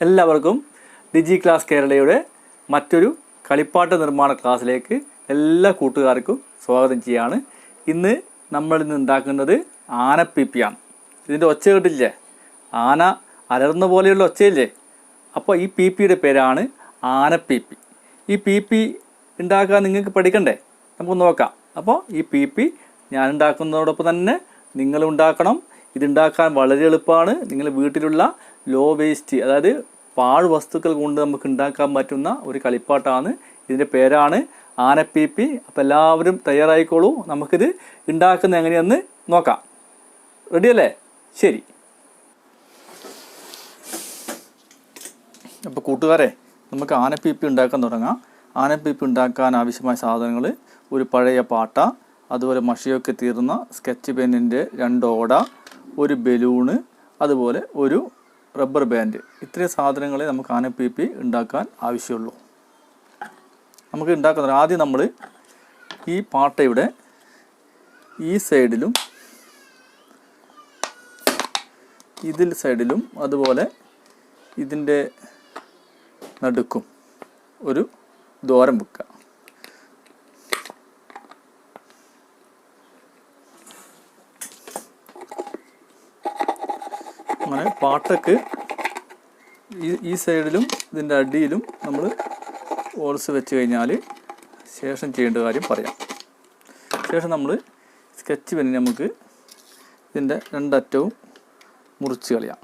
എല്ലാവർക്കും ഡിജി ക്ലാസ് കേരളയുടെ മറ്റൊരു കളിപ്പാട്ട നിർമ്മാണ ക്ലാസ്സിലേക്ക് എല്ലാ കൂട്ടുകാർക്കും സ്വാഗതം ചെയ്യാണ്. ഇന്ന് നമ്മൾ ഇന്ന് ഉണ്ടാക്കുന്നത് ആനപ്പിപ്പിയാണ്. ഇതിന്റെ ഒച്ച കേട്ടില്ലേ? ആന അലർന്ന പോലെയുള്ള ഒച്ചയില്ലേ? അപ്പോൾ ഈ പി പിയുടെ പേരാണ് ആനപ്പിപ്പി. ഈ പി പി ഉണ്ടാക്കാൻ നിങ്ങൾക്ക് പഠിക്കണ്ടേ? നമുക്ക് നോക്കാം. അപ്പോൾ ഈ പി പി ഞാൻ ഉണ്ടാക്കുന്നതോടൊപ്പം തന്നെ നിങ്ങൾ ഉണ്ടാക്കണം. ഇതുണ്ടാക്കാൻ വളരെ എളുപ്പമാണ്. നിങ്ങൾ വീട്ടിലുള്ള ലോ വേസ്റ്റ് അതായത് പാഴ് വസ്തുക്കൾ കൊണ്ട് നമുക്ക് ഉണ്ടാക്കാൻ പറ്റുന്ന ഒരു കളിപ്പാട്ടാണ്. ഇതിന്റെ പേരാണ് ആനപ്പീപ്പി. അപ്പോൾ എല്ലാവരും തയ്യാറായിക്കോളൂ. നമുക്കിത് ഉണ്ടാക്കുന്ന എങ്ങനെയെന്ന് നോക്കാം. റെഡിയല്ലേ ശരി. അപ്പോൾ കൂട്ടുകാരെ നമുക്ക് ആനപ്പീപ്പി ഉണ്ടാക്കാൻ തുടങ്ങാം. ആനപ്പീപ്പി ഉണ്ടാക്കാൻ ആവശ്യമായ സാധനങ്ങൾ ഒരു പഴയ പാട്ട അതുപോലെ മഷിയൊക്കെ തീർന്ന സ്കെച്ച് പെന്നിന്റെ രണ്ട് ഓട ഒരു ബലൂണ് അതുപോലെ ഒരു റബ്ബർ ബാൻഡ്. ഇത്രയും സാധനങ്ങളെ നമുക്ക് ആന പി പി ഉണ്ടാക്കാൻ ആവശ്യമുള്ളൂ. നമുക്ക് ഉണ്ടാക്കുന്നത് ആദ്യം നമ്മൾ ഈ പാട്ടയുടെ ഈ സൈഡിലും ഇതിൽ സൈഡിലും അതുപോലെ ഇതിന്റെ നടുക്കും ഒരു ദ്വാരം വെക്കുക. പാട്ടക്ക് ഈ ഈ സൈഡിലും ഇതിന്റെ അടിയിലും നമ്മൾ ഓൾസ് വെച്ച് കഴിഞ്ഞാൽ ശേഷം ചെയ്യേണ്ട കാര്യം പറയാം. ശേഷം നമ്മൾ സ്കെച്ച് പെന്നിന് നമുക്ക് ഇതിന്റെ രണ്ടറ്റവും മുറിച്ച് കളയാം.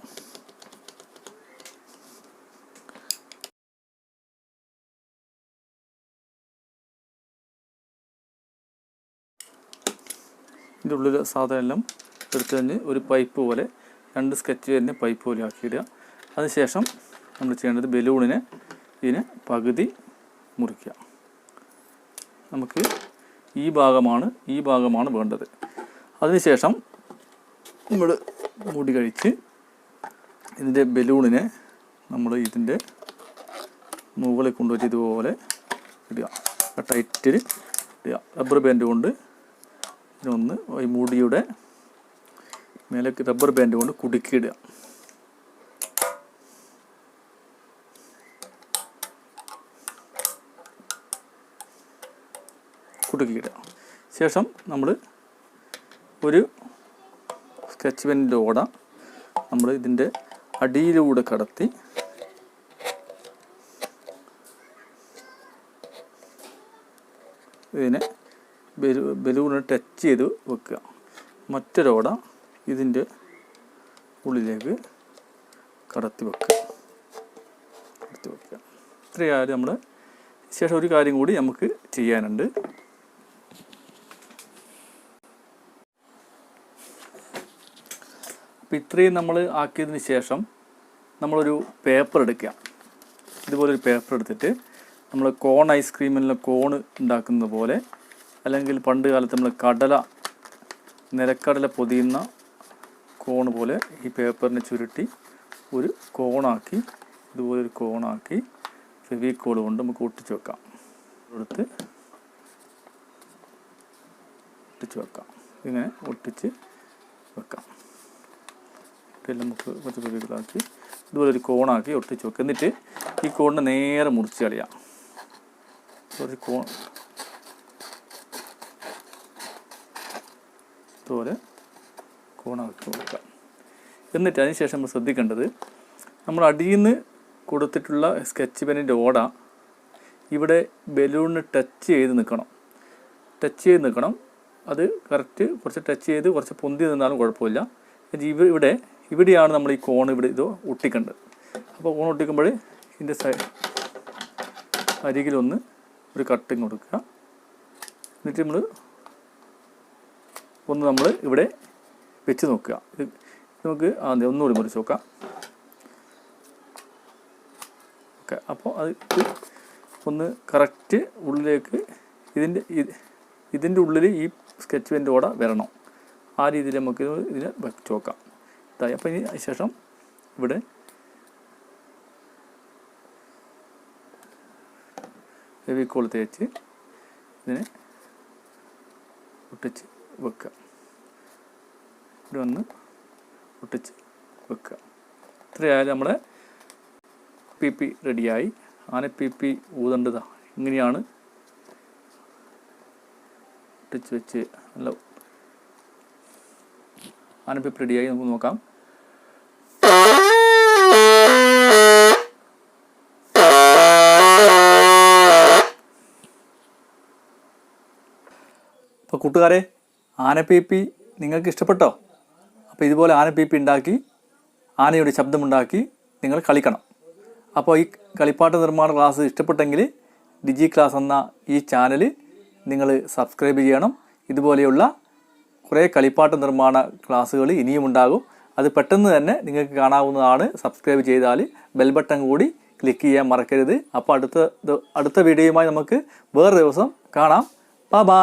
ഇതിന്റെ ഉള്ളിൽ സാധനം എല്ലാം എടുത്തു കഴിഞ്ഞ് ഒരു പൈപ്പ് പോലെ രണ്ട് സ്കെച്ച് വരുന്ന പൈപ്പ് പോലെ ആക്കിയിടുക. അതിനുശേഷം നമ്മൾ ചെയ്യേണ്ടത് ബലൂണിനെ ഇതിനെ പകുതി മുറിക്കുക. നമുക്ക് ഈ ഭാഗമാണ് ഈ ഭാഗമാണ് വേണ്ടത്. അതിനുശേഷം നമ്മൾ മുടി കഴിച്ച് ഇതിന്റെ ബലൂണിനെ നമ്മൾ ഇതിന്റെ മുകളിൽ കൊണ്ടുവച്ച് ഇതുപോലെ ഇടുക. ടൈറ്റിൽ ഇടുക. റബ്ബർ ബാൻഡ് കൊണ്ട് ഇതിനൊന്ന് ഈ മൂടിയുടെ മേലേക്ക് റബ്ബർ ബാൻഡ് കൊണ്ട് കുടുക്കിയിടുക. കുടുക്കിയിടുക. ശേഷം നമ്മൾ ഒരു സ്കെച്ച് പെന്നിന്റെ ഓട നമ്മൾ ഇതിന്റെ അടിയിലൂടെ കടത്തി ഇതിനെ ബലൂ ബലൂണ് ടച്ച് ചെയ്ത് വെക്കുക. മറ്റൊരോട ഇതിന്റെ ഉള്ളിലേക്ക് കടത്തി വെക്കുക. കടത്തി വെക്കുക. ഇത്രയായാലും നമ്മൾ ശേഷം ഒരു കാര്യം കൂടി നമുക്ക് ചെയ്യാനുണ്ട്. അപ്പോൾ ഇത്രയും നമ്മൾ ആക്കിയതിന് ശേഷം നമ്മളൊരു പേപ്പർ എടുക്കുക. ഇതുപോലൊരു പേപ്പർ എടുത്തിട്ട് നമ്മൾ കോൺ ഐസ്ക്രീമിലെ കോണ് ഉണ്ടാക്കുന്നത് പോലെ അല്ലെങ്കിൽ പണ്ട് കാലത്ത് നമ്മൾ കടല നിലക്കടല പൊതിയുന്ന കോണ് പോലെ ഈ പേപ്പറിനെ ചുരുട്ടി ഒരു കോണാക്കി ഇതുപോലെ ഒരു കോണാക്കി ഫെവിക്കോൾ കൊണ്ട് നമുക്ക് ഒട്ടിച്ച് വെക്കാം. കൊടുത്ത് ഒട്ടിച്ച് വെക്കാം. ഇങ്ങനെ ഒട്ടിച്ച് വെക്കാം. പിന്നെ നമുക്ക് കുറച്ച് ഫെവിക്കോളാക്കി ഇതുപോലെ ഒരു കോണാക്കി ഒട്ടിച്ച് വെക്കാം. എന്നിട്ട് ഈ കോണിനെ നേരെ മുറിച്ച് കളയാം. ഒരു കോൺ ഇതുപോലെ കോണാക്കി കൊടുക്കുക എന്നിട്ട് അതിനുശേഷം നമ്മൾ ശ്രദ്ധിക്കേണ്ടത് നമ്മൾ അടിയിൽ നിന്ന് കൊടുത്തിട്ടുള്ള സ്കെച്ച് പെനിന്റെ ഓട ഇവിടെ ബലൂണിന് ടച്ച് ചെയ്ത് നിൽക്കണം. ടച്ച് ചെയ്ത് നിൽക്കണം. അത് കറക്റ്റ് കുറച്ച് ടച്ച് ചെയ്ത് കുറച്ച് പൊന്തി നിന്നാലും കുഴപ്പമില്ല. ഇവിടെ ഇവിടെയാണ് നമ്മൾ ഈ കോൺ ഇവിടെ ഇത് ഒട്ടിക്കേണ്ടത്. അപ്പോൾ കോൺ ഒട്ടിക്കുമ്പോൾ ഇതിന്റെ സൈഡ് അരികിലൊന്ന് ഒരു കട്ടിങ് കൊടുക്കുക. എന്നിട്ട് നമ്മൾ ഒന്ന് നമ്മൾ ഇവിടെ വെച്ച് നോക്കുക. നമുക്ക് അതെ ഒന്നുകൂടി മുറിച്ച് നോക്കാം. ഓക്കെ അപ്പോൾ അത് ഒന്ന് കറക്റ്റ് ഉള്ളിലേക്ക് ഇതിന്റെ ഇതിന്റെ ഉള്ളിൽ ഈ സ്കെച്ച് പെന്റെ ഓട വരണം. ആ രീതിയിൽ നമുക്ക് ഇതിനെ വെച്ച് നോക്കാം. ഇതായി. അപ്പോൾ ഇനി ശേഷം ഇവിടെ ഫെവിക്കോൾ തേച്ച് ഇതിനെ ഒട്ടിച്ച് വെക്കുക. ഇവിടെ ഒന്ന് ഒട്ടിച്ച് വെക്കുക. ഇത്രയായാലും നമ്മുടെ പി പി റെഡിയായി. ആന പി പി ഊതണ്ടത. ഇങ്ങനെയാണ് ഒട്ടിച്ച് വെച്ച് നല്ല ആന പി പി റെഡിയായി. നമുക്ക് നോക്കാം. അപ്പോൾ കൂട്ടുകാരെ ആനപ്പേപ്പി നിങ്ങൾക്ക് ഇഷ്ടപ്പെട്ടോ? അപ്പോൾ ഇതുപോലെ ആന പീപ്പി ഉണ്ടാക്കി ആനയുടെ ശബ്ദമുണ്ടാക്കി നിങ്ങൾ കളിക്കണം. അപ്പോൾ ഈ കളിപ്പാട്ട നിർമ്മാണ ക്ലാസ് ഇഷ്ടപ്പെട്ടെങ്കിൽ ഡിജി ക്ലാസ് എന്ന ഈ ചാനൽ നിങ്ങൾ സബ്സ്ക്രൈബ് ചെയ്യണം. ഇതുപോലെയുള്ള കുറേ കളിപ്പാട്ട നിർമ്മാണ ക്ലാസ്സുകൾ ഇനിയും ഉണ്ടാകും. അത് പെട്ടെന്ന് തന്നെ നിങ്ങൾക്ക് കാണാവുന്നതാണ്. സബ്സ്ക്രൈബ് ചെയ്താൽ ബെൽ ബട്ടൺ കൂടി ക്ലിക്ക് ചെയ്യാൻ മറക്കരുത്. അപ്പോൾ അടുത്ത അടുത്ത വീഡിയോയുമായി നമുക്ക് വേറെ ദിവസം കാണാം. ബൈ.